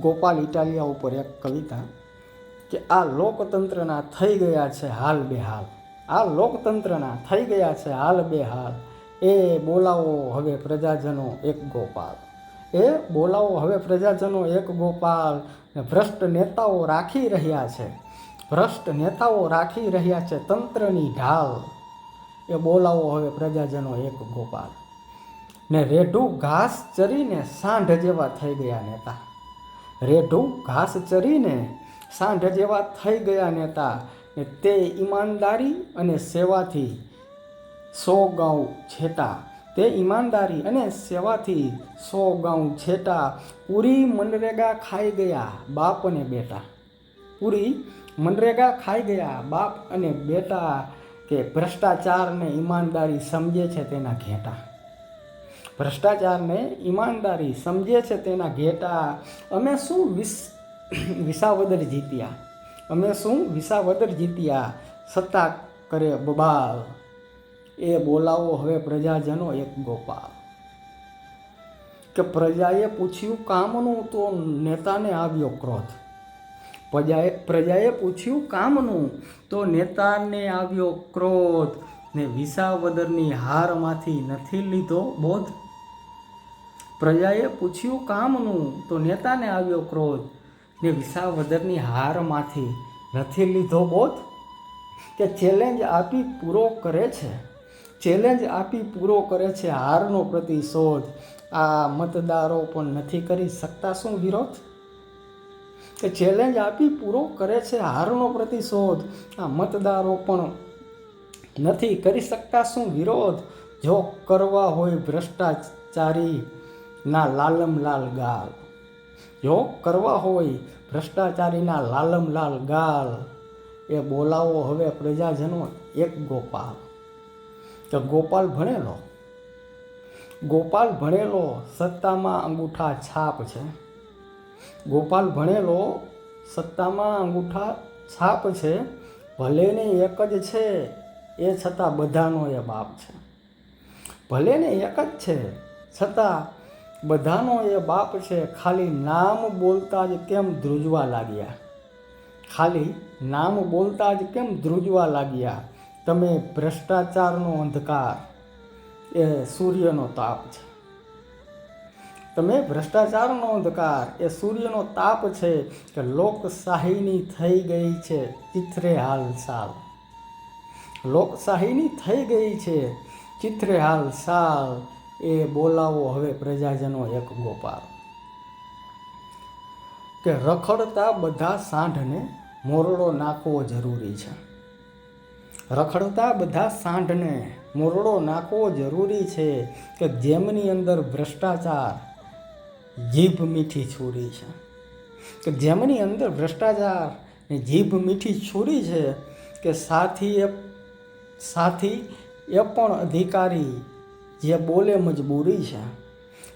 ગોપાલ ઇટાલિયા ઉપર એક કવિતા કે આ લોકતંત્રના થઈ ગયા છે હાલ બેહાલ. આ લોકતંત્રના થઈ ગયા છે હાલ બેહાલ. એ બોલાવો હવે પ્રજાજનો એક ગોપાલ. એ બોલાવો હવે પ્રજાજનો એક ગોપાલ. ને ભ્રષ્ટ નેતાઓ રાખી રહ્યા છે. ભ્રષ્ટ નેતાઓ રાખી રહ્યા છે તંત્રની ઢાલ. એ બોલાવો હવે પ્રજાજનો એક ગોપાલ. ને રેઢું ઘાસ ચરીને સાંઢ જેવા થઈ ગયા નેતા. રેઢું ઘાસ ચરીને સાંઢ જેવા થઈ ગયા નેતા ને તે ઈમાનદારી અને સેવાથી સો ગાઉં છેટા. તે ઈમાનદારી અને સેવાથી સો ગાઉં છેટા પૂરી મનરેગા ખાઈ ગયા બાપ અને બેટા. પૂરી મનરેગા ખાઈ ગયા બાપ અને બેટા કે ભ્રષ્ટાચારને ઈમાનદારી સમજે છે તેના ઘેટા. ભ્રષ્ટાચારને ઈમાનદારી સમજે છે તેના ઘેટા. અમે શું વિસ, વિસાવદર જીત્યા? અમે શું વિસાવદર જીત્યા? સત્તા કરે બબાલ. એ બોલાવો હવે પ્રજાજનો એક ગોપાલ. કે પ્રજાએ પૂછ્યું, કામનું તો નેતાને આવ્યો ક્રોધ. પ્રજાએ પ્રજાએ પૂછ્યું, કામનું તો નેતાને આવ્યો ક્રોધ. ને વિસાવદરની હારમાંથી નથી લીધો બોધ. પ્રજાએ પૂછ્યું, કામનું? તો નેતાને આવ્યો ક્રોધ. ને વિસાવદરની હારમાંથી નથી લીધો બોધ કે ચેલેન્જ આપી પૂરો કરે છે? ચેલેન્જ આપી પૂરો કરે છે હારનો પ્રતિશોધ આ મતદારો પણ નથી કરી શકતા શું વિરોધ? કે ચેલેન્જ આપી પૂરો કરે છે હારનો પ્રતિશોધ આ મતદારો પણ નથી કરી શકતા શું વિરોધ? જો કરવા હોય ભ્રષ્ટાચારી ના લાલમ લાલ ગાલ. જો કરવા હોય ભ્રષ્ટાચારીના લાલમ લાલ ગાલ. એ બોલાવો હવે પ્રજાજનો એક ગોપાલ. તો ગોપાલ ભણેલો. ગોપાલ ભણેલો સત્તામાં અંગૂઠા છાપ છે. ગોપાલ ભણેલો સત્તામાં અંગૂઠા છાપ છે. ભલે ને એક જ છે, એ છતાં બધાનો એ બાપ છે. ભલે ને એક જ છે, છતાં બધાનો એ બાપ છે, ખાલી નામ બોલતા જ કેમ ધ્રુજવા લાગ્યા? ખાલી નામ બોલતા જ કેમ ધ્રુજવા લાગ્યા? તમે ભ્રષ્ટાચારનો અંધકાર, એ સૂર્યનો તાપ છે. તમે ભ્રષ્ટાચારનો અંધકાર, એ સૂર્યનો તાપ છે કે લોકશાહીની થઈ ગઈ છે ચિત્રે હાલ સાલ. લોકશાહીની થઈ ગઈ છે ચિત્રે હાલ સાલ એ બોલાવો હવે પ્રજાજનો એક ગોપાલ. કે રખડતા બધા સાંઢને મોરડો નાખવો જરૂરી છે. રખડતા બધા સાંઢને મોરડો નાખવો જરૂરી છે કે જેમની અંદર ભ્રષ્ટાચાર જીભ મીઠી છૂરી છે. કે જેમની અંદર ભ્રષ્ટાચાર ને જીભ મીઠી છૂરી છે કે સાથી એ સાથી એ પણ અધિકારી જે બોલે મજબૂરી છે.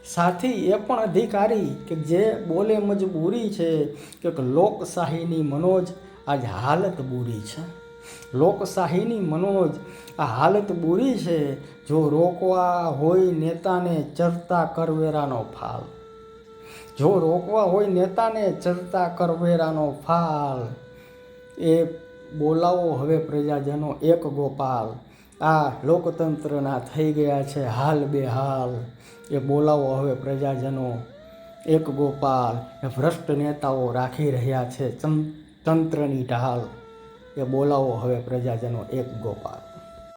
સાથી એ પણ અધિકારી કે જે બોલે મજબૂરી છે કે લોકશાહીની મનોજ આજ હાલત બુરી છે. લોકશાહીની મનોજ આ હાલત બુરી છે જો રોકવા હોય નેતાને ચરતા કરવેરાનો ફાલ. જો રોકવા હોય નેતાને ચરતા કરવેરાનો ફાલ. એ બોલાવો હવે પ્રજાજનો એક ગોપાલ. આ લોકતંત્રના થઈ ગયા છે હાલ બે હાલ. એ બોલાવો હવે પ્રજાજનો. એક ગોપાલ, એ ભ્રષ્ટ નેતાઓ રાખી રહ્યા છે તંત્રની ઢાલ. એ બોલાવો હવે પ્રજાજનો એક ગોપાલ.